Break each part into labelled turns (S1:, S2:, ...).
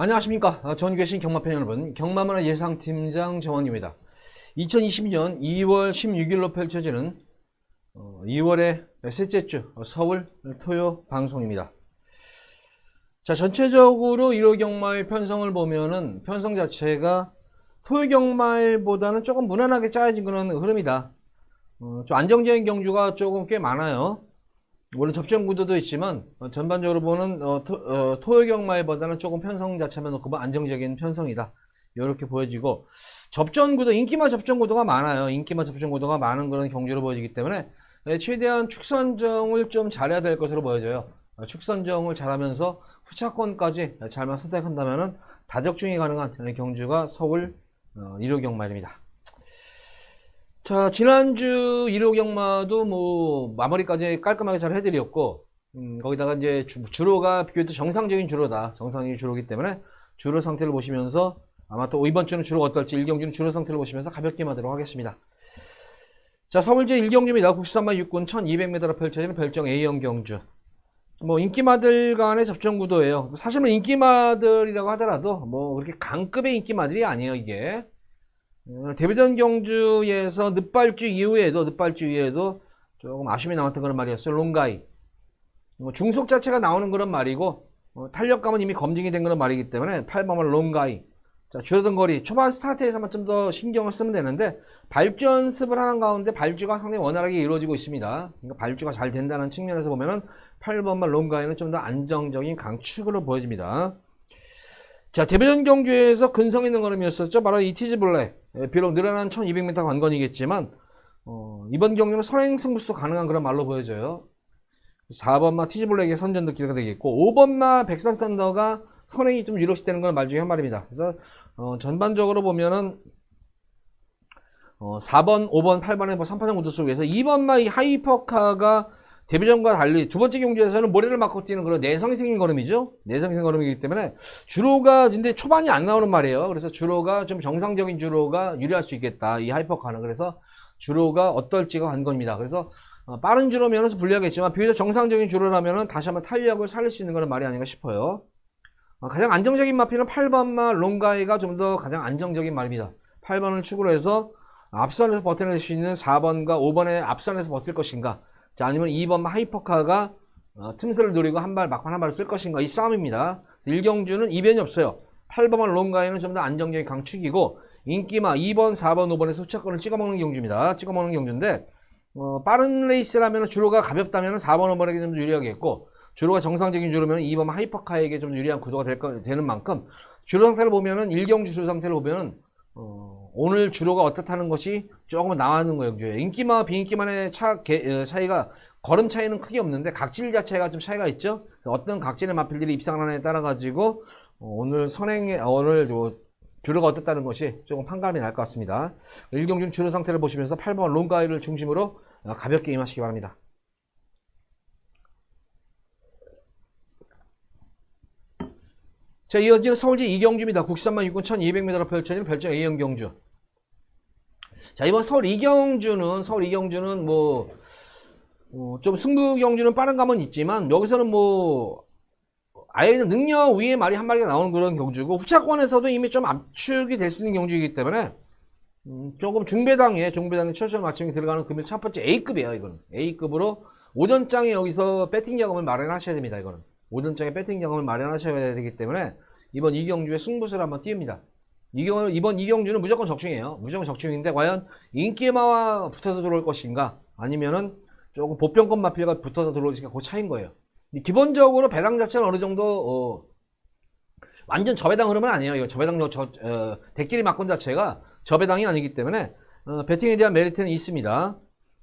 S1: 안녕하십니까. 아, 전 계신 경마팬 여러분, 경마문화 예상팀장 정원입니다. 2020년 2월 16일로 펼쳐지는 2월의 셋째 주 어, 서울 토요 방송입니다. 자, 전체적으로 1호 경마의 편성을 보면은 편성 자체가 토요 경마일보다는 조금 무난하게 짜여진 그런 흐름이다. 어, 좀 안정적인 경주가 조금 꽤 많아요. 물론 접전 구도도 있지만 어, 전반적으로 보는 어, 토, 요 경마일보다는 조금 편성 자체만 놓고 보면 안정적인 편성이다. 이렇게 보여지고 접전 구도 인기만 접전 구도가 많아요. 인기만 접전 구도가 많은 그런 경주로 보여지기 때문에 네, 최대한 축선정을 좀 잘해야 될 것으로 보여져요. 어, 축선정을 잘하면서 후차권까지 잘만 선택한다면 다적중이 가능한 경주가 서울 어, 1호 경마입니다. 자, 지난주 1호 경마도 뭐, 마무리까지 깔끔하게 잘 해드렸고, 음, 거기다가 이제 주, 로가 비교해도 정상적인 주로다. 정상적인 주로기 때문에 주로 상태를 보시면서 아마 또 이번 주는 주로가 어떨지 1경주는 주로 상태를 보시면서 가볍게 마도록 하겠습니다. 자, 서울제 1경주입니다. 93만 6군 1200m로 펼쳐지는 별정 A형 경주. 뭐, 인기마들 간의 접전 구도예요. 사실은 인기마들이라고 하더라도 뭐, 그렇게 강급의 인기마들이 아니에요, 이게. 어, 데뷔전 경주에서 늦발주 이후에도 늦발주 이후에도 조금 아쉬움이 남았던 그런 말이었어요. 롱가이. 뭐 중속 자체가 나오는 그런 말이고 어, 탄력감은 이미 검증이 된 그런 말이기 때문에 8번은 롱가이. 자, 줄어든 거리 초반 스타트에서만 좀 더 신경을 쓰면 되는데 발주 연습을 하는 가운데 발주가 상당히 원활하게 이루어지고 있습니다. 그러니까 발주가 잘 된다는 측면에서 보면은 8번만 롱가이는 좀 더 안정적인 강축으로 보여집니다. 자, 데뷔전 경주에서 근성 있는 걸음이었었죠. 바로 이티즈 블랙. 예, 비록 늘어난 1200m 관건이겠지만 어, 이번 경기는 선행 승부수 가능한 그런 말로 보여져요. 4번마 티즈 블랙의 선전도 기대가 되겠고 5번마 백산 썬더가 선행이 좀 유력시 되는 건 말 중에 한 말입니다. 그래서 어, 전반적으로 보면은 어, 4번, 5번, 8번의 뭐 3파전 구도 속에서 2번마 이 하이퍼카가 데뷔전과 달리 두 번째 경주에서는 모래를 맞고 뛰는 그런 내성이 생긴 걸음이죠. 내성이 생긴 걸음이기 때문에 주로가 근데 초반이 안 나오는 말이에요. 그래서 주로가 좀 정상적인 주로가 유리할 수 있겠다. 이 하이퍼카는 그래서 주로가 어떨지가 관건입니다. 그래서 어, 빠른 주로면은 불리하겠지만 비교적 정상적인 주로라면은 다시 한번 탄력을 살릴 수 있는 그런 말이 아닌가 싶어요. 어, 가장 안정적인 마피는 8번마 롱가이가 좀 더 가장 안정적인 말입니다. 8번을 축으로 해서 앞선에서 버텨낼 수 있는 4번과 5번의 앞선에서 버틸 것인가 자, 아니면 2번 하이퍼카가 어, 틈새를 노리고 한 발, 막판 한 발을 쓸 것인가. 이 싸움입니다. 1경주는 이변이 없어요. 8번 롱가이는 좀 더 안정적인 강축이고, 인기마 2번, 4번, 5번에 소차권을 찍어먹는 경주입니다. 찍어먹는 경주인데, 어, 빠른 레이스라면 주로가 가볍다면 4번, 5번에게 좀 유리하겠고, 주로가 정상적인 주로면 2번 하이퍼카에게 좀 유리한 구도가 될 거, 되는 만큼, 주로 상태를 보면은, 1경주 주로 상태를 보면은, 어, 오늘 주로가 어떻다는 것이 조금 나와는 거예요. 인기마와 비인기만의 차, 개, 어, 차이가 걸음 차이는 크게 없는데 각질 자체가 좀 차이가 있죠. 어떤 각질의 마필들이 입상하느냐에 따라 가지고 어, 오늘 선행의 오늘 주로가 어떻다는 것이 조금 판감이 날 것 같습니다. 일경준 주로 상태를 보시면서 8번 롱가이를 중심으로 어, 가볍게 임하시기 바랍니다. 자, 이어지는 서울제 이경주입니다. 국산만 6군 1200m로 펼쳐지는 별정 A형 경주. 자, 이번 서울 이경주는, 서울 이경주는 뭐, 어, 좀 승부 경주는 빠른 감은 있지만, 여기서는 뭐, 아예 그냥 능력 위에 말이 한 마리가 나오는 그런 경주고, 후차권에서도 이미 좀 압축이 될 수 있는 경주이기 때문에, 음, 조금 중배당에, 중배당에 최초 맞춤이 들어가는 금일 첫 번째 A급이에요, 이거는. A급으로, 오전장에 여기서 배팅 자금을 마련하셔야 됩니다, 이거는. 오전장에 배팅 경험을 마련하셔야 되기 때문에 이번 이경주의 승부수를 한번 띄웁니다. 이경, 이번 이경주는 무조건 적중이에요. 무조건 적중인데 과연 인기마와 붙어서 들어올 것인가 아니면은 조금 보편권 마필과 붙어서 것인가 그 차이인 거예요. 기본적으로 배당 자체는 어느 정도 어, 완전 저배당 흐름은 아니에요. 이거 저배당 저, 어, 대끼리 막권 자체가 저배당이 아니기 때문에 어, 배팅에 대한 메리트는 있습니다.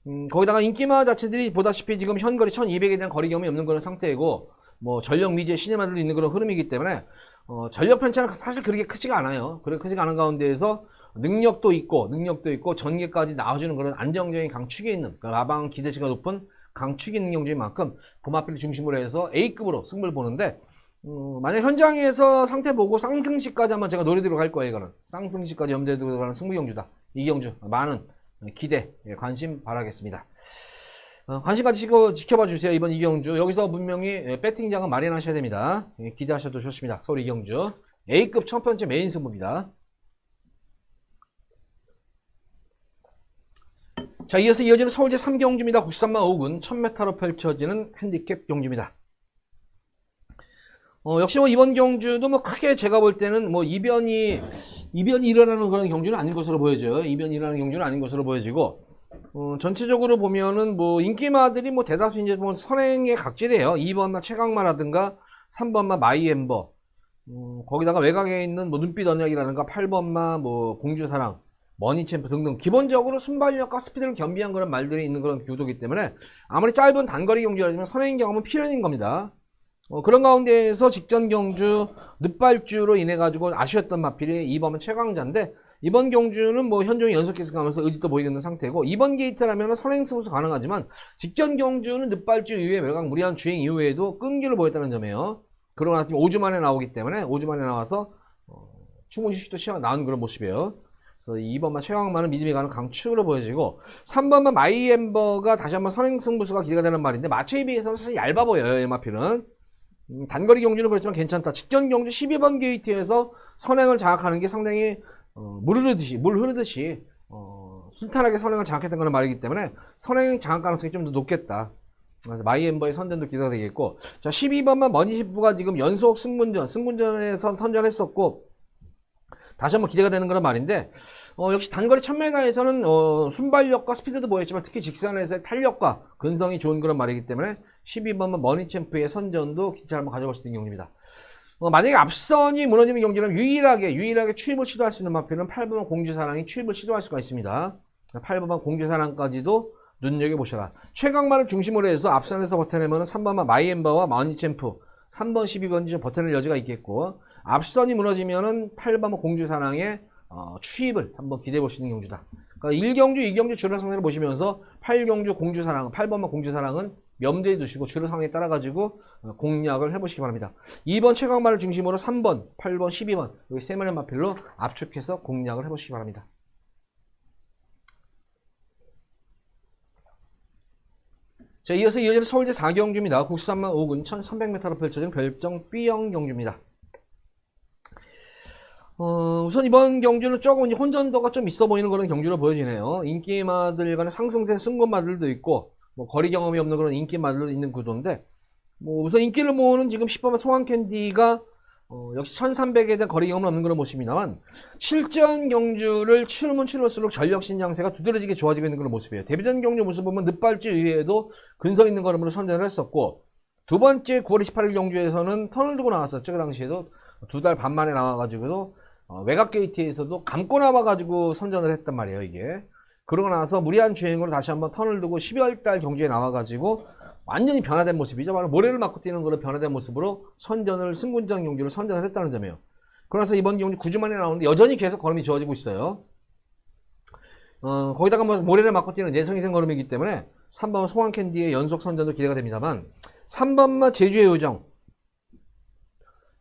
S1: 음, 거기다가 인기마 자체들이 보다시피 지금 현거리 1200에 대한 거리 경험이 없는 그런 상태이고 뭐 전력 미제 시네마들도 있는 그런 흐름이기 때문에 어, 전력 편차는 사실 그렇게 크지가 않아요. 그렇게 크지가 않은 가운데에서 능력도 있고 능력도 있고 전개까지 나와주는 그런 안정적인 강축이 있는 그러니까 라방 기대치가 높은 강축이 경주인 만큼 보마필 중심으로 해서 A급으로 승부를 보는데 음, 만약 현장에서 상태 보고 쌍승시까지 한번 제가 노리도록 할 거예요. 이거는 쌍승시까지 염두에 두고 가는 승부 경주다. 이 경주 많은 기대 예, 관심 바라겠습니다. 어, 관심 가지시고 지켜 봐 주세요. 이번 이경주. 여기서 분명히 배팅장은 마련하셔야 됩니다. 예, 기대하셔도 좋습니다. 서울 이경주. A급 첫 번째 메인 승부입니다. 자, 이어서 이어지는 서울제 3경주입니다. 93만 5군 1000m로 펼쳐지는 핸디캡 경주입니다. 어, 역시 뭐 이번 경주도 뭐 크게 제가 볼 때는 뭐 이변이, 이변이 일어나는 그런 경주는 아닌 것으로 보여져요. 이변이 일어나는 경주는 아닌 것으로 보여지고, 어, 전체적으로 보면은 뭐 인기마들이 뭐 대다수 이제 뭐 선행의 각질이에요. 2번마 최강마라든가 3번마 마이엠버, 어, 거기다가 외곽에 있는 뭐 눈빛 언약이라든가 8번마 뭐 공주사랑, 머니챔프 등등 기본적으로 순발력과 스피드를 겸비한 그런 말들이 있는 그런 구도이기 때문에 아무리 짧은 단거리 경주라지만 선행 경험은 필연인 겁니다. 어, 그런 가운데에서 직전 경주 늦발주로 인해 가지고 아쉬웠던 마필이 이번은 최강자인데 이번 경주는 뭐 현종이 연속 계승하면서 의지도 보이는 상태고 이번 게이트라면 선행 승부수 가능하지만 직전 경주는 늦발주 이후에 외곽 무리한 주행 이후에도 끈기를 보였다는 점이에요. 그러고 나서 지금 5주 만에 나오기 때문에 5주 만에 나와서 어, 충분히 휴식도 취하 나온 그런 모습이에요. 그래서 2번만 최강만은 믿음이 가는 강축으로 보여지고 3번만 마이엠버가 다시 한번 선행 승부수가 기대가 되는 말인데 마체에 비해서는 사실 얇아 보여요. 에마필은 음, 단거리 경주는 그렇지만 괜찮다. 직전 경주 12번 게이트에서 선행을 장악하는 게 상당히 어, 물 흐르듯이 물 흐르듯이 어, 순탄하게 선행을 장악했던 그런 말이기 때문에 선행 장악 가능성이 좀 더 높겠다. 마이엠버의 선전도 기대가 되겠고 자 12번만 머니시프가 지금 연속 승문전 승문전에서 선전했었고 다시 한번 기대가 되는 그런 말인데 어, 역시 단거리 1000m에서는 어, 순발력과 스피드도 보였지만 특히 직선에서의 탄력과 근성이 좋은 그런 말이기 때문에 12번만 머니챔프의 선전도 기차 한번 가져볼 수 있는 경기입니다. 어, 만약에 앞선이 무너지는 경기는 유일하게 유일하게 추입을 시도할 수 있는 마필은 8번만 공주사랑이 추입을 시도할 수가 있습니다. 8번만 공주사랑까지도 눈여겨보셔라. 최강만을 중심으로 해서 앞선에서 버텨내면 3번만 마이엠버와 머니챔프 3번 12번이 좀 버텨낼 여지가 있겠고 앞선이 무너지면 은 8번 공주사랑의 어, 추입을 한번 기대해 볼수 있는 경주다. 그러니까 1경주, 2경주 주력 상태를 보시면서 8경주 공주사랑, 8번만 공주사랑은 염두에 두시고 주력 상황에 따라 가지고 어, 공략을 해보시기 바랍니다. 2번 최강마를 중심으로 3번, 8번, 12번 여기 세 마리 마필로 압축해서 공략을 해보시기 바랍니다. 자, 이어서 이어지는 서울대 4경주입니다. 국산만 5군 1300m로 펼쳐진 별정 B형 경주입니다. 어, 우선 이번 경주는 조금 혼전도가 좀 있어 보이는 그런 경주로 보여지네요. 인기마들 간의 상승세 승권마들도 있고, 뭐 거리 경험이 없는 그런 인기마들도 있는 구도인데, 뭐 우선 인기를 모으는 지금 10번만 송환캔디가 어, 역시 1300에 대한 거리 경험은 없는 그런 모습입니다만 실전 경주를 치르면 치를수록 전력 신장세가 두드러지게 좋아지고 있는 그런 모습이에요. 데뷔전 경주 모습 보면 늦발주 이외에도 근성 있는 걸음으로 선전을 했었고 두 번째 9월 28일 경주에서는 턴을 두고 나왔었죠. 그 당시에도 두 달 반 만에 나와가지고도 어, 외곽 게이트에서도 감고 나와가지고 선전을 했단 말이에요. 이게 그러고 나서 무리한 주행으로 다시 한번 턴을 두고 12월 달 경주에 나와가지고 완전히 변화된 모습이죠. 바로 모래를 맞고 뛰는 그런 변화된 모습으로 선전을 승군장 경주를 선전을 했다는 점이에요. 그래서 이번 경주 9주 만에 나오는데 여전히 계속 걸음이 좋아지고 있어요. 어, 거기다가 뭐 모래를 맞고 뛰는 내성이생 걸음이기 때문에 3번 송환캔디의 연속 선전도 기대가 됩니다만 3번만 제주의 요정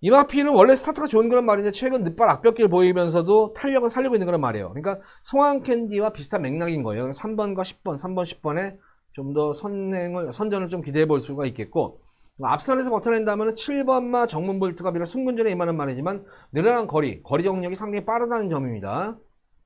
S1: 이마피는 원래 스타트가 좋은 그런 말인데 최근 늦발 악벽길 보이면서도 탄력을 살리고 있는 그런 말이에요. 그러니까 송환캔디와 비슷한 맥락인 거예요. 3번과 10번, 3번, 10번에 좀 더 선행을, 선전을 좀 기대해 볼 수가 있겠고, 앞선에서 버텨낸다면 7번마 정문볼트가 비록 승군전에 임하는 말이지만, 늘어난 거리, 거리 정력이 상당히 빠르다는 점입니다.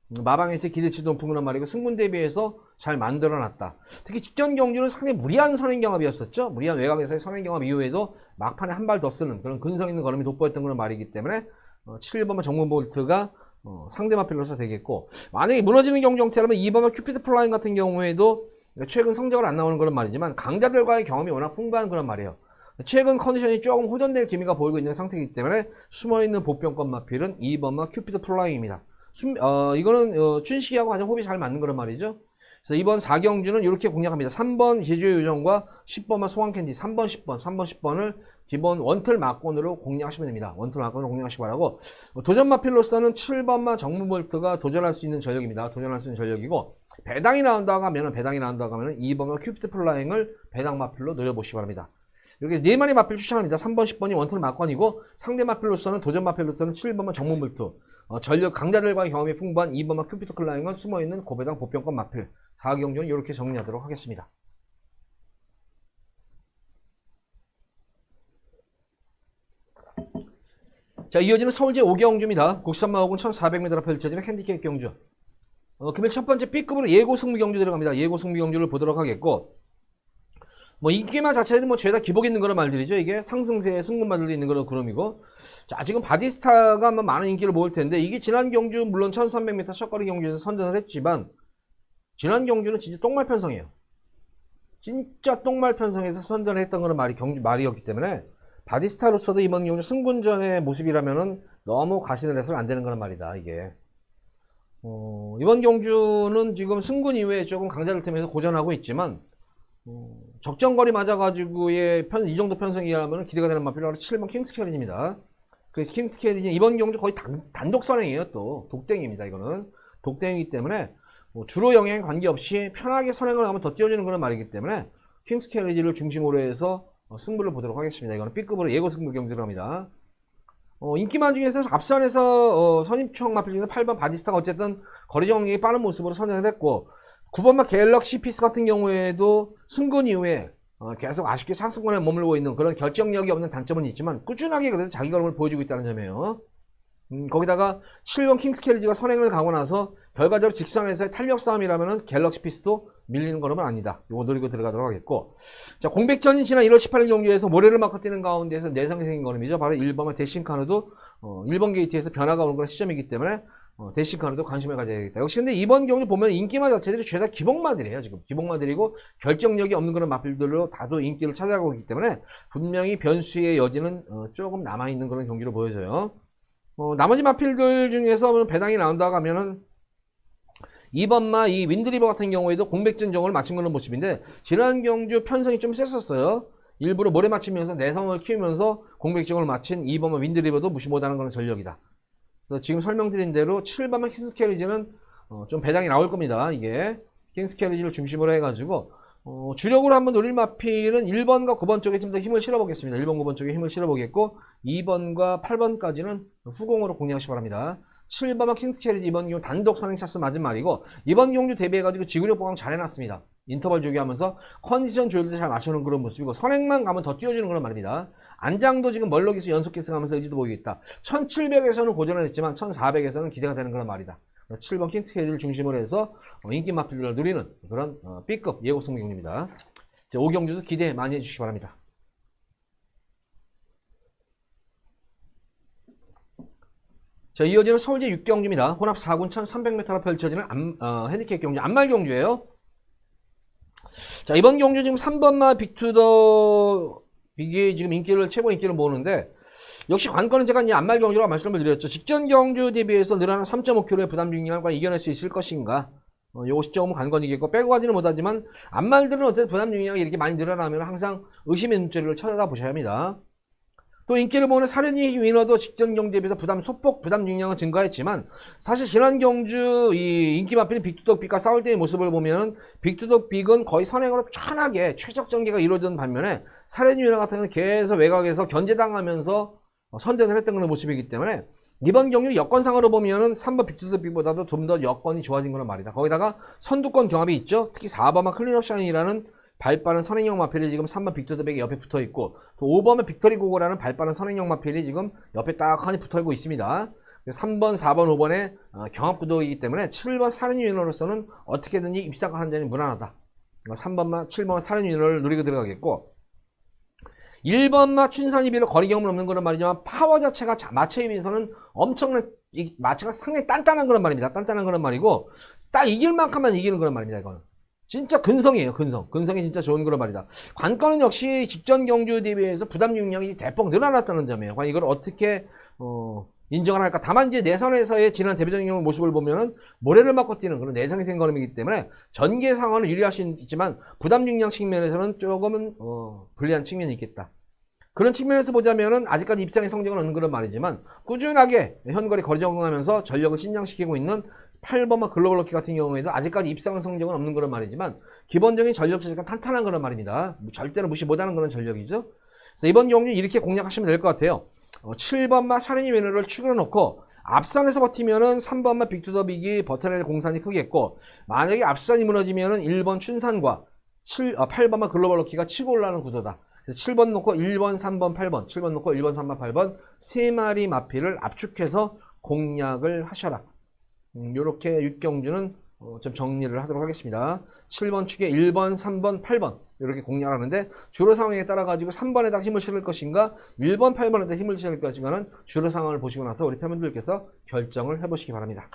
S1: 마방에서의 기대치도 높은 그런 말이고, 승군 대비해서 잘 만들어놨다. 특히 직전 경주는 상당히 무리한 선행 경합이었었죠. 무리한 외곽에서의 선행 경합 이후에도 막판에 한 발 더 쓰는 그런 근성 있는 걸음이 돋보였던 그런 말이기 때문에, 어, 7번마 정문 볼트가 어, 상대 마필로서 되겠고, 만약에 무너지는 경주 형태라면 2번마 큐피드 플라인 같은 경우에도 최근 성적을 안 나오는 그런 말이지만 강자들과의 경험이 워낙 풍부한 그런 말이에요. 최근 컨디션이 조금 호전될 기미가 보이고 있는 상태이기 때문에 숨어있는 보병권 마필은 2번마 큐피드 플라잉입니다. 숨, 어, 이거는 어, 춘식이하고 가장 호흡이 잘 맞는 그런 말이죠. 그래서 이번 4경주는 이렇게 공략합니다. 3번 제주의 요정과 10번마 소환캔디 3번 10번 3번 10번을 기본 원틀 막권으로 공략하시면 됩니다. 원틀 막권으로 공략하시기 바라고 도전 마필로서는 7번마 정무볼트가 도전할 수 있는 전력입니다. 도전할 수 있는 전력이고 배당이 나온다고 하면은 배당이 나온다고 하면은 2번은 큐피트 플라잉을 배당 마필로 노려보시기 바랍니다. 이렇게 네 마리 마필 추천합니다. 3번, 10번이 원틀 막권이고 상대 마필로서는 도전 마필로서는 7번만 정문불투 어, 전력 강자들과의 경험이 풍부한 2번만 큐피트 플라잉은 숨어있는 고배당 보병권 마필 4경주는 이렇게 정리하도록 하겠습니다. 자, 이어지는 서울제 5경주입니다. 국산마옥은 1400m로 펼쳐지는 핸디캡 경주. 어, 금일 첫 번째 B급으로 예고 승부 경주 들어갑니다. 예고 승부 경주를 보도록 하겠고, 뭐 인기만 자체는 뭐 죄다 기복 있는 그런 말들이죠. 이게 상승세에 승분마들도 있는 그런 구름이고, 자 지금 바디스타가 뭐 많은 인기를 모을 텐데 이게 지난 경주 물론 1300m 첫거리 경주에서 선전을 했지만 지난 경주는 진짜 똥말 편성이에요. 진짜 똥말 편성에서 선전을 했던 그런 말이 경주 말이었기 때문에 바디스타로서도 이번 경주 승군전의 모습이라면은 너무 과신을 해서는 안 되는 그런 말이다 이게. 어, 이번 경주는 지금 승군 이후에 조금 강자를 틈에서 고전하고 있지만 어, 적정거리 맞아가지고의 편, 이 정도 편성이라면 기대가 되는 마필로 7번 킹스캐리입니다. 그래서 킹스캐리는 이번 경주 거의 단, 독 선행이에요 또 독땡입니다 이거는 독땡이기 때문에 뭐 주로 영향 관계없이 편하게 선행을 하면 더 뛰어지는 그런 말이기 때문에 킹스캐리지를 중심으로 해서 어, 승부를 보도록 하겠습니다. 이거는 B급으로 예고 승부 경주를 합니다. 어, 인기만 중에서 앞선에서 어, 선입청 마필 중에 8번 바디스타가 어쨌든 거리 정리에 빠른 모습으로 선행을 했고 9번마 갤럭시 피스 같은 경우에도 승근 이후에 어, 계속 아쉽게 상승권에 머물고 있는 그런 결정력이 없는 단점은 있지만 꾸준하게 그래도 자기 걸음을 보여주고 있다는 점이에요. 음, 거기다가 7번 킹스 캐리지가 선행을 가고 나서 결과적으로 직선에서의 탄력 싸움이라면은 갤럭시 피스도 밀리는 걸음은 아니다. 요거 노리고 들어가도록 하겠고. 자, 공백전이 지난 1월 18일 경기에서 모래를 막고 뛰는 가운데에서 내성이 생긴 걸음이죠. 바로 1번의 대신 카누도 어, 1번 게이트에서 변화가 오는 그런 시점이기 때문에 어, 대신카누도 관심을 가져야겠다. 역시 근데 이번 경기 보면 인기마 자체들이 죄다 기복마들이에요. 지금 기복마들이고 결정력이 없는 그런 마필들로 다도 인기를 찾아가고 있기 때문에 분명히 변수의 여지는 어, 조금 남아있는 그런 경기로 보여져요. 어, 나머지 마필들 중에서 뭐 배당이 나온다고 하면은 2번마 이 윈드리버 같은 경우에도 공백전 정을 마친 그런 모습인데 지난 경주 편성이 좀 셌었어요. 일부러 모래 맞추면서 내성을 키우면서 공백정을 마친 2번마 윈드리버도 무시 못하는 그런 전력이다. 그래서 지금 설명드린 대로 7번마 킹스캐리지는 어, 좀 배당이 나올 겁니다. 이게 킹스캐리지를 중심으로 해가지고 어, 주력으로 한번 노릴 마필은 1번과 9번 쪽에 좀 더 힘을 실어보겠습니다. 1번, 9번 쪽에 힘을 실어보겠고 2번과 8번까지는 후공으로 공략하시기 바랍니다. 7번과 킹스캐리지 이번 경우 단독 선행 차스 맞은 말이고 이번 경주 대비해가지고 지구력 보강 잘 해놨습니다. 인터벌 조기하면서 컨디션 조율도 잘 맞추는 그런 모습이고 선행만 가면 더 뛰어주는 그런 말입니다. 안장도 지금 멀럭이서 연속 키스 가면서 의지도 보이겠다. 1700에서는 고전을 했지만 1400에서는 기대가 되는 그런 말이다. 7번 킹스캐리를 중심으로 해서 어, 인기 마필을 누리는 그런 어, B급 예고 승경입니다. 5경주도 기대 많이 해주시기 바랍니다. 자, 이어지는 서울제 6경주입니다. 혼합 4군 1300m로 펼쳐지는 암, 어, 핸디캡 경주, 안말 경주예요. 자, 이번 경주 지금 3번마 빅투더 이게 지금 인기를 최고 인기를 모으는데 역시 관건은 제가 이 안말 경주라고 말씀을 드렸죠. 직전 경주 대비해서 늘어난 3.5kg의 부담 중량과 이겨낼 수 있을 것인가. 어, 요거 시점은 관건이겠고 빼고 가지는 못하지만 안말들은 어쨌든 부담 중량이 이렇게 많이 늘어나면 항상 의심의 눈초리를 쳐다보셔야 합니다. 또 인기를 보는 사륜이 위너도 직전 경주에 비해서 부담 소폭 부담 중량은 증가했지만 사실 지난 경주 이 인기 마필인 빅투덕 빅과 싸울 때의 모습을 보면 빅투덕 빅은 거의 선행으로 편하게 최적 전개가 이루어지는 반면에 사륜이 위너 같은 경우는 계속 외곽에서 견제당하면서 선전을 했던 그런 모습이기 때문에 이번 경기 여건상으로 보면은 3번 빅투더 빅보다도 좀 더 여건이 좋아진 그런 말이다. 거기다가 선두권 경합이 있죠. 특히 4번만 클린업 샤인이라는 발빠른 선행형 마필이 지금 3번 빅투더 빅이 옆에 붙어 있고 또 5번은 빅토리 고고라는 발빠른 선행형 마필이 지금 옆에 딱하니 붙어 있고 있습니다. 3번, 4번, 5번의 경합 구도이기 때문에 7번 사륜 유인으로서는 어떻게든지 입상하는 점이 무난하다. 3번만 7번 사륜 유인을 누리고 들어가겠고 1번마 춘산이 비로 거리 경험은 없는 그런 말이지만 파워 자체가 마체에 비해서는 엄청난 이 마체가 상당히 단단한 그런 말입니다. 단단한 그런 말이고 딱 이길 만큼만 이기는 그런 말입니다. 이거는 진짜 근성이에요. 근성. 근성이 진짜 좋은 그런 말이다. 관건은 역시 직전 경주 대비해서 부담 능력이 대폭 늘어났다는 점이에요. 과연 이걸 어떻게 어, 인정을 할까? 다만 이제 내선에서의 지난 데뷔전 경우 모습을 보면은 모래를 맞고 뛰는 그런 내성이 생긴 걸음이기 때문에 전개 상황을 유리할 수 있지만 부담 중량 측면에서는 조금은 어, 불리한 측면이 있겠다. 그런 측면에서 보자면은 아직까지 입상의 성적은 없는 그런 말이지만 꾸준하게 현거리 거리 적응하면서 전력을 신장시키고 있는 8번마 글로벌 럭키 같은 경우에도 아직까지 입상 성적은 없는 그런 말이지만 기본적인 전력 자체가 탄탄한 그런 말입니다. 절대로 무시 못하는 그런 전력이죠. 그래서 이번 경기 이렇게 공략하시면 될 것 같아요. 어, 7번마 사륜이 메뉴를 축으로 놓고 앞선에서 버티면은 3번마 빅투더 빅이 버텨낼 공산이 크겠고 만약에 앞선이 무너지면은 1번 춘산과 7, 어, 8번마 글로벌 럭키가 치고 올라가는 구도다. 그래서 7번 놓고 1번, 3번, 8번, 7번 놓고 1번, 3번, 8번 세 마리 마필을 압축해서 공략을 하셔라. 이렇게 육경주는 어, 좀 정리를 하도록 하겠습니다. 7번 축에 1번, 3번, 8번 이렇게 공략하는데 주로 상황에 따라 가지고 3번에다 힘을 실을 것인가 1번, 8번에다 힘을 실을 것인가는 주로 상황을 보시고 나서 우리 팬분들께서 결정을 해보시기 바랍니다.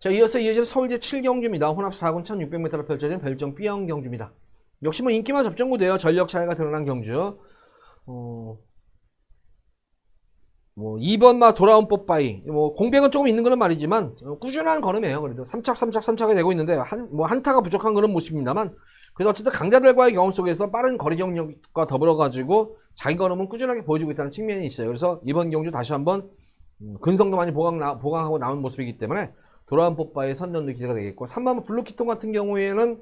S1: 자, 이어서 이어지는 서울제 7경주입니다. 혼합 4군 1600m로 펼쳐진 별정 B형 경주입니다. 역시 뭐 인기만 접전구돼요. 전력 차이가 드러난 경주. 어, 뭐 2번 마 돌아온 뽀빠이 뭐 공백은 조금 있는 그런 말이지만 어, 꾸준한 걸음이에요 그래도 3착 3착 3착이 되고 있는데 한 뭐 한타가 부족한 그런 모습입니다만 그래서 어쨌든 강자들과의 경험 속에서 빠른 거리 경력과 더불어 가지고 자기 걸음은 꾸준하게 보여주고 있다는 측면이 있어요 그래서 이번 경주 다시 한번 음, 근성도 많이 보강 나, 보강하고 나온 모습이기 때문에 돌아온 뽀빠이의 선전도 기대가 되겠고 3번 블루키통 같은 경우에는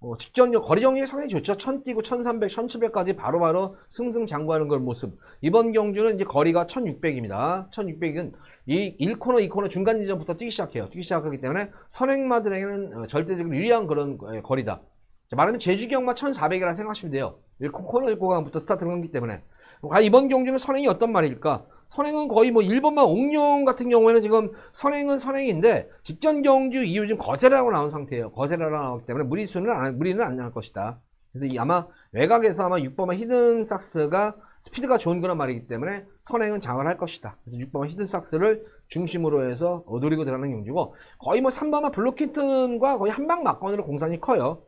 S1: 어, 직전 거리 정리가 상당히 좋죠. 1000 뛰고 1300, 1700까지 바로바로 승승장구하는 그런 모습. 이번 경주는 이제 거리가 1600입니다. 1600은 이 1코너, 2코너 중간 지점부터 뛰기 시작해요. 뛰기 시작하기 때문에 선행마들에게는 어, 절대적으로 유리한 그런 어, 거리다. 자, 말하면 제주 경마 1400이라 생각하시면 돼요. 1코너 1코너부터 스타트를 하기 때문에. 과연 이번 경주는 선행이 어떤 말일까? 선행은 거의 뭐 1번만 옥룡 같은 경우에는 지금 선행은 선행인데 직전 경주 이후 지금 거세라고 나온 상태예요. 거세라고 나오기 때문에 무리수는 안, 무리는 안 나올 것이다. 그래서 이 아마 외곽에서 아마 6번만 히든 삭스가 스피드가 좋은 그런 말이기 때문에 선행은 장을 할 것이다. 그래서 6번만 히든 삭스를 중심으로 해서 노리고 들어가는 경주고 거의 뭐 3번만 블루키튼과 거의 한방 막건으로 공산이 커요.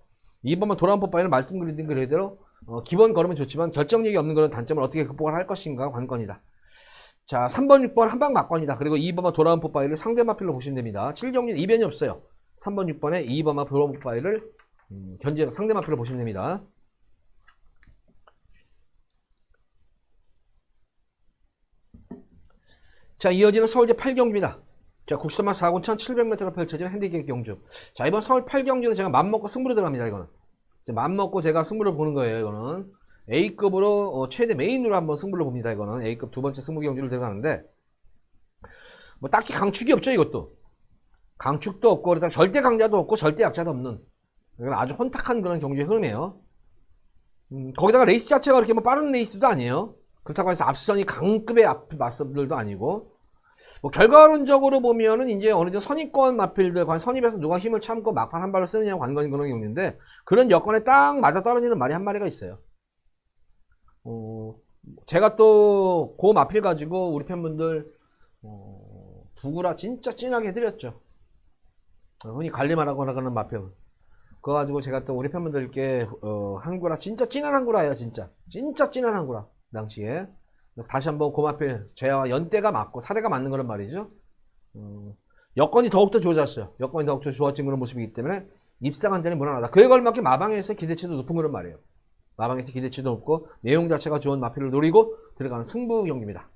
S1: 2번만 도란 뽀빠이는 말씀드린 그대로 어, 기본 걸음은 좋지만 결정력이 없는 그런 단점을 어떻게 극복을 할 것인가 관건이다. 자, 3번, 6번 한방 막건이다. 그리고 2번만 돌아온 포파일을 상대 마필로 보시면 됩니다. 7경기는 이변이 없어요. 3번, 6번에 2번만 돌아온 포파일을 음, 견제 상대 마필로 보시면 됩니다. 자, 이어지는 서울제 8경기입니다. 자, 국수마 4군 1700m로 펼쳐지는 핸디캡 경주. 자, 이번 서울 8경주는 제가 맘먹고 승부로 들어갑니다, 이거는. 맘먹고 제가 승부를 보는 거예요, 이거는. A급으로 어, 최대 메인으로 한번 승부를 봅니다. 이거는 A급 두 번째 승부 경주를 들어가는데 뭐 딱히 강축이 없죠. 이것도 강축도 없고 그러다 절대 강자도 없고 절대 약자도 없는 이건 아주 혼탁한 그런 경주의 흐름이에요. 음, 거기다가 레이스 자체가 그렇게 뭐 빠른 레이스도 아니에요. 그렇다고 해서 앞선이 강급의 앞 맞서들도 아니고 뭐 결과론적으로 보면은 이제 어느 정도 선입권 마필들 관 선입에서 누가 힘을 참고 막판 한 발로 쓰느냐 관건이 그런 경우인데 그런 여건에 딱 맞아 떨어지는 말이 한 마리가 있어요. 어, 제가 또 고 마필 가지고 우리 팬분들 어, 두구라 진짜 진하게 해드렸죠. 어, 흔히 관리만하고 나가는 마필. 그거 가지고 제가 또 우리 팬분들께 어, 한구라 진짜 진한 한구라예요 진짜 진짜 진한 한구라 당시에 다시 한번 고마필 제와 연대가 맞고 사대가 맞는 그런 말이죠. 어, 여건이 더욱더 좋아졌어요. 여건이 더욱더 좋아진 그런 모습이기 때문에 입상한 자는 무난하다. 그에 걸맞게 마방에서 기대치도 높은 그런 말이에요. 마방에서 기대치도 높고 내용 자체가 좋은 마필을 노리고 들어가는 승부 경기입니다.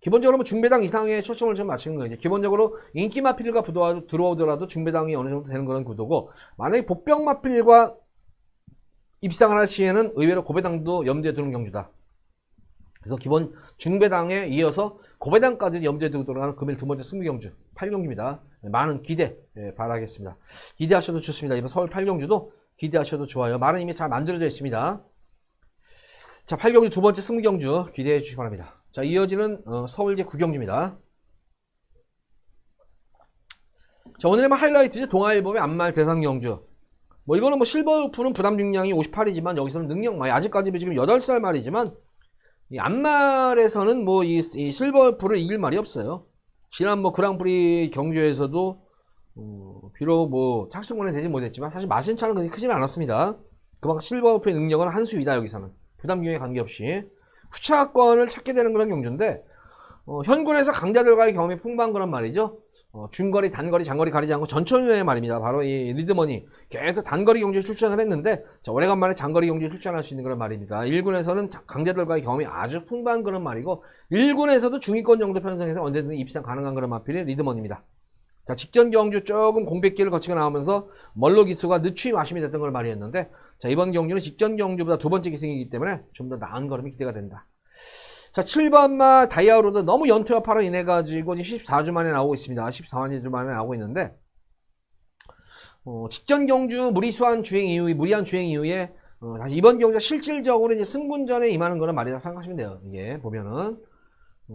S1: 기본적으로 뭐 중배당 이상의 초점을 좀 맞추는 거예요. 기본적으로 인기 마필과 들어오더라도 중배당이 어느 정도 되는 그런 구도고 만약에 복병 마필과 입상을 할 시에는 의외로 고배당도 염두에 두는 경주다. 그래서 기본 중배당에 이어서 고배당까지 염두에 두고 들어가는 금일 두 번째 승부 경주 8경기입니다. 많은 기대 예, 바라겠습니다. 기대하셔도 좋습니다. 이번 서울 8경주도 기대하셔도 좋아요. 말은 이미 잘 만들어져 있습니다. 자, 8경주 두 번째 승경주 기대해 주시기 바랍니다. 자, 이어지는 어, 서울제 9경주입니다. 자, 오늘의 하이라이트죠. 동아일보의 안말 대상 경주. 뭐 이거는 뭐 실버풀은 부담 중량이 58이지만 여기서는 능력 많이 아직까지 지금 8살 말이지만 이 안말에서는 뭐 이 실버풀을 이길 말이 없어요. 지난 뭐 그랑프리 경주에서도 어, 비록 뭐 착수권은 되지 못했지만 사실 마신 차는 그렇게 크지는 않았습니다. 그만큼 실버오프의 능력은 한 수이다 여기서는 부담 경에 관계없이 후차권을 찾게 되는 그런 경주인데 어, 현군에서 강자들과의 경험이 풍부한 그런 말이죠. 어, 중거리, 단거리, 장거리 가리지 않고 전천후의 말입니다. 바로 이 리드머니 계속 단거리 경주에 출전을 했는데 자, 오래간만에 장거리 경주에 출전할 수 있는 그런 말입니다. 1군에서는 강자들과의 경험이 아주 풍부한 그런 말이고 1군에서도 중위권 정도 편성해서 언제든 입상 가능한 그런 마필이 리드머니입니다. 자, 직전 경주 조금 공백기를 거치고 나오면서 멀로 기수가 늦추이 마심이 됐던 걸 말이었는데 자, 이번 경주는 직전 경주보다 두 번째 기승이기 때문에 좀 더 나은 걸음이 기대가 된다. 자, 7번마 다이아로드 너무 연투 여파로 인해 가지고 14주 만에 나오고 있습니다. 14주 만에 나오고 있는데 어, 직전 경주 무리수한 주행 이후, 무리한 주행 이후에 어, 다시 이번 경주가 실질적으로 이제 승분전에 임하는 거는 말이다 생각하시면 돼요. 이게 보면은 어,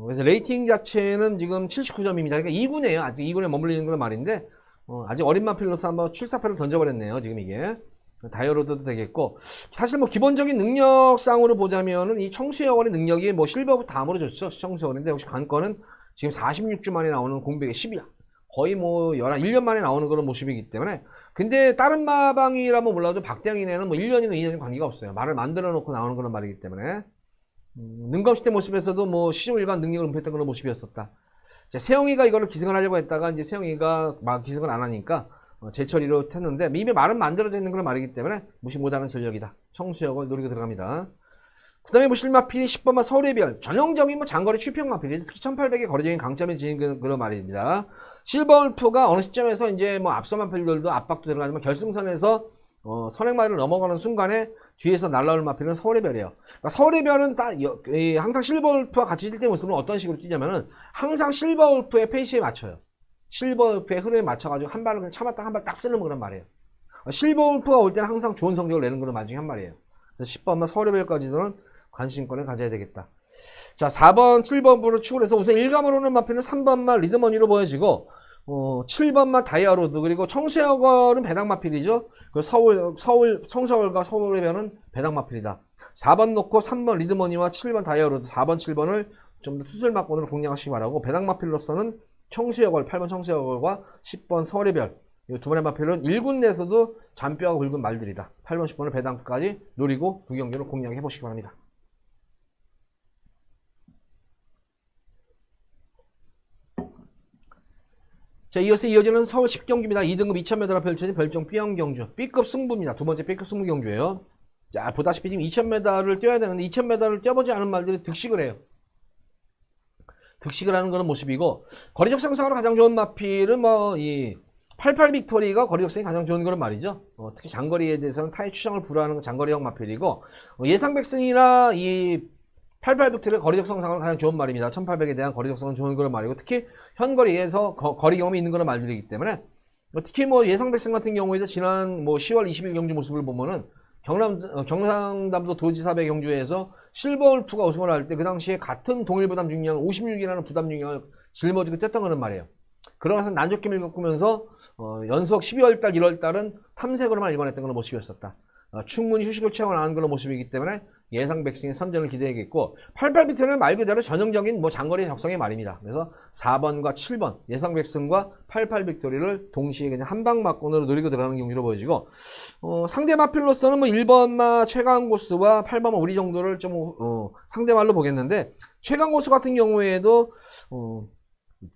S1: 그래서 레이팅 자체는 지금 79점입니다. 그러니까 2군이에요. 아직 2군에 머물리는 건 말인데 어, 아직 어린 마필로서 한번 출사표를 던져버렸네요. 지금 이게 다이어로드도 되겠고 사실 뭐 기본적인 능력상으로 보자면은 이 청수여원의 능력이 뭐 실버부터 다음으로 좋죠. 청수여원인데 역시 관건은 지금 46주 만에 나오는 공백의 10이야. 거의 뭐 11, 1년 만에 나오는 그런 모습이기 때문에 근데 다른 마방이라면 몰라도 박대영이네는 뭐 1년이나 2년이 관계가 없어요. 말을 만들어 놓고 나오는 그런 말이기 때문에 음, 능검시 대 모습에서도 뭐 시중 일관 능력을 은폐했던 그런 모습이었었다. 자, 세영이가 이거를 기승을 하려고 했다가 이제 세영이가 막 기승을 안 하니까 어, 재처리로 했는데 이미 말은 만들어져 있는 그런 말이기 때문에 무시 못하는 전력이다. 청수역을 노리고 들어갑니다. 그 다음에 뭐 실마필이 10번만 서울의 별 전형적인 뭐 장거리 취평 마필이 특히 1800의 거리적인 강점이 지닌 그, 그런 말입니다. 실버울프가 어느 시점에서 이제 뭐 앞서 마필들도 압박도 들어가지만 결승선에서 어, 선행마를 넘어가는 순간에 뒤에서 날라올 마필은 서울의 별이에요. 그러니까 서울의 별은 딱 항상 실버울프와 같이 뛸때 모습은 어떤 식으로 뛰냐면은 항상 실버울프의 페이스에 맞춰요. 실버울프의 흐름에 맞춰가지고 한 발을 그냥 참았다 한 발 딱 쓰는 그런 말이에요. 어, 실버울프가 올 때는 항상 좋은 성적을 내는 그런 말 중에 한 말이에요. 그래서 10번만 서울의 별까지는 관심권을 가져야 되겠다. 자, 4번, 7번부로 추구를 해서 우선 일감으로는 마필은 3번만 리드머니로 보여지고, 어, 7번만 다이아로드, 그리고 청수여걸은 배당 마필이죠. 그 서울, 서울, 청서울과 서울의 변은 배당 마필이다. 4번 놓고 3번 리드머니와 7번 다이아로드, 4번, 7번을 좀 더 투술 막권으로 공략하시기 바라고, 배당 마필로서는 청수여걸, 8번 청수여걸과 10번 서울의 별, 이두 번의 마필은 1군 내에서도 잔뼈가 굵은 말들이다. 8번, 10번을 배당까지 노리고 두 경기를 공략해 보시기 바랍니다. 자, 이어서 이어지는 서울 10경기입니다. 2등급 2000m가 펼쳐진 별종 B형 경주. B급 승부입니다. 두 번째 B급 승부 경주예요. 자, 보다시피 지금 2000m를 뛰어야 되는데 2000m를 뛰어보지 않은 말들이 득식을 해요. 득식을 하는 그런 모습이고 거리적 상상으로 가장 좋은 마필은 뭐 이 88 빅토리가 거리 적성이 가장 좋은 그런 말이죠. 어, 특히 장거리에 대해서는 타의 추정을 불허하는 장거리형 마필이고 어, 예상 백승이나 이 88 빅토리가 거리 적 성상으로 가장 좋은 말입니다. 1800에 대한 거리 적 성은 좋은 그런 말이고 특히 현거리에서 거, 리 경험이 있는 그런 말들이기 때문에 뭐 특히 뭐 예상 백승 같은 경우에도 지난 뭐 10월 20일 경주 모습을 보면은 경남 어, 경상남도 도지사배 경주에서 실버울프가 우승을 할 때 그 당시에 같은 동일 부담 중량 56이라는 부담 중량을 짊어지고 뛰었던 거는 말이에요. 그러면서 난조김을 겪으면서 어, 연속 12월달, 1월달은 탐색으로만 일관했던 그런 모습이었었다. 어, 충분히 휴식을 취하고 나온 그런 모습이기 때문에 예상 백승의 선전을 기대해야겠고 88비트는 말 그대로 전형적인 뭐 장거리 적성의 말입니다. 그래서 4번과 7번 예상 백승과 88 빅토리를 동시에 그냥 한방 막권으로 노리고 들어가는 경기로 보여지고 어, 상대 마필로서는 뭐 1번마 최강고스와 8번마 우리 정도를 좀 어, 상대말로 보겠는데 최강고스 같은 경우에도 어,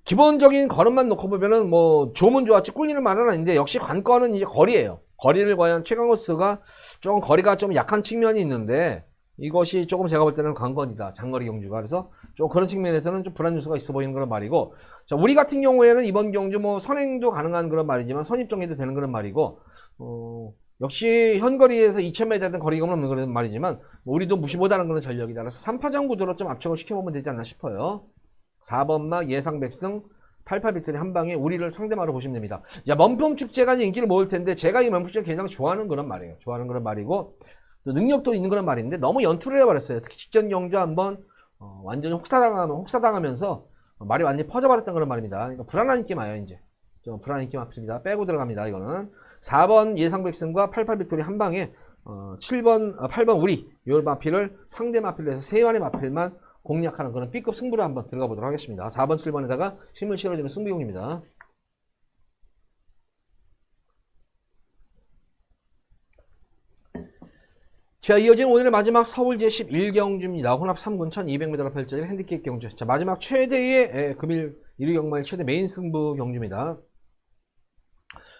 S1: 기본적인 걸음만 놓고 보면은 뭐 좋으면 좋았지 꿀리는 말은 아닌데 역시 관건은 이제 거리예요. 거리를 과연 최강호스가 조금 거리가 좀 약한 측면이 있는데 이것이 조금 제가 볼 때는 관건이다. 장거리 경주가. 그래서 좀 그런 측면에서는 좀 불안 요소가 있어 보이는 그런 말이고 자, 우리 같은 경우에는 이번 경주 뭐 선행도 가능한 그런 말이지만 선입정해도 되는 그런 말이고 어, 역시 현거리에서 2000m에 대한 거리가 없는 그런 말이지만 뭐 우리도 무시 못하는 그런 전력이다. 그래서 3파전 구도로 좀 압축을 시켜보면 되지 않나 싶어요. 4번마 예상 백승 88빅토리 한 방에 우리를 상대마로 보시면 됩니다. 야, 먼평 축제가 인기를 모을 텐데 제가 이 먼평 축제 굉장히 좋아하는 그런 말이에요. 좋아하는 그런 말이고 또 능력도 있는 그런 말인데 너무 연투를 해버렸어요. 특히 직전 경주 한번 어, 완전히 혹사당하면 혹사당하면서 어, 말이 완전히 퍼져버렸던 그런 말입니다. 그러니까 불안한 인기 마요 이제. 좀 불안한 인기 맞습니다. 빼고 들어갑니다. 이거는 4번 예상 백승과 88 빅토리 한 방에 어, 7번, 어, 8번 우리 요 마필을 상대 마필로 해서 세 마리 마필만 공략하는 그런 B급 승부를 한번 들어가 보도록 하겠습니다. 4번, 7번에다가 힘을 실어주는 승부용입니다. 자, 이어진 오늘의 마지막 서울 제11경주입니다. 혼합 3군 1200m가 펼쳐진 핸디캡 경주. 자, 마지막 최대의 에, 금일 1위 경마의 최대 메인 승부 경주입니다.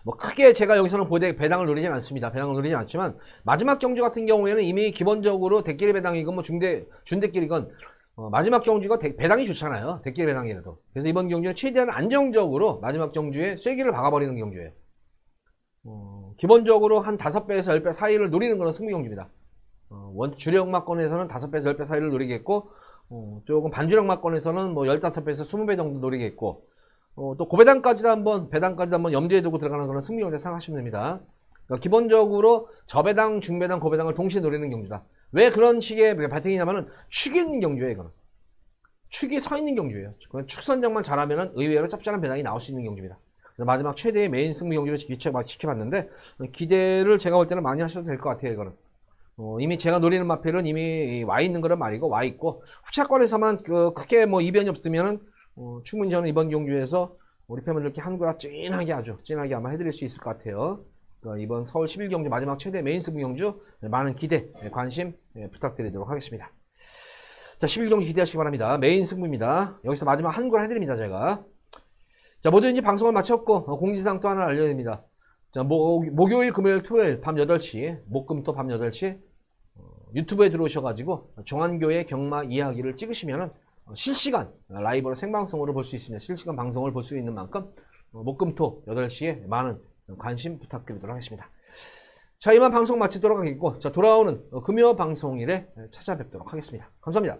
S1: 뭐 크게 제가 여기서는 보대 배당을 노리진 않습니다. 배당을 노리진 않지만 마지막 경주 같은 경우에는 이미 기본적으로 대끼리 배당이건 뭐 중대 준대끼리건 어, 마지막 경주가 대- 배당이 좋잖아요. 대끼리 배당이라도. 그래서 이번 경주는 최대한 안정적으로 마지막 경주에 쐐기를 박아버리는 경주예요. 어, 기본적으로 한 5배에서 10배 사이를 노리는 그런 승부 경주입니다. 어, 원 주력 막권에서는 5배에서 10배 사이를 노리겠고 어, 조금 반주력 막권에서는 뭐 15배에서 20배 정도 노리겠고 어, 또 고배당까지도 한번 배당까지도 한번 염두에 두고 들어가는 그런 승리 경제 생각하시면 됩니다. 그러니까 기본적으로 저배당, 중배당, 고배당을 동시에 노리는 경주다. 왜 그런 식의 배팅이냐면은 축이 있는 경주예요, 이거는. 축이 서 있는 경주예요. 축 선정만 잘하면은 의외로 짭짤한 배당이 나올 수 있는 경주입니다. 그래서 마지막 최대의 메인 승리 경주를 막 지켜봤는데 기대를 제가 볼 때는 많이 하셔도 될 것 같아요, 이거는. 어, 이미 제가 노리는 마필은 이미 와 있는 거는 말이고 와 있고 후차권에서만 그 크게 뭐 이변이 없으면은 어, 충분히 저는 이번 경주에서 우리 팬분들께 한국라 찐하게 아주 찐하게 아마 해드릴 수 있을 것 같아요. 그러니까 이번 서울 11경주 마지막 최대 메인 승부 경주 네, 많은 기대, 네, 관심 네, 부탁드리도록 하겠습니다. 자, 11경주 기대하시기 바랍니다. 메인 승부입니다. 여기서 마지막 한글 해드립니다, 제가. 자, 모두 이제 방송을 마쳤고 어, 공지사항 또 하나 알려드립니다. 자, 목, 목요일, 금요일, 토요일 밤 8시, 목금토 밤 8시 어, 유튜브에 들어오셔가지고 정한교의 경마 이야기를 찍으시면은 어, 실시간 라이브로 생방송으로 볼 수 있습니다. 실시간 방송을 볼 수 있는 만큼 어, 목금토 8시에 많은 관심 부탁드리도록 하겠습니다. 자, 이만 방송 마치도록 하겠고, 자, 돌아오는 어, 금요 방송일에 찾아뵙도록 하겠습니다. 감사합니다.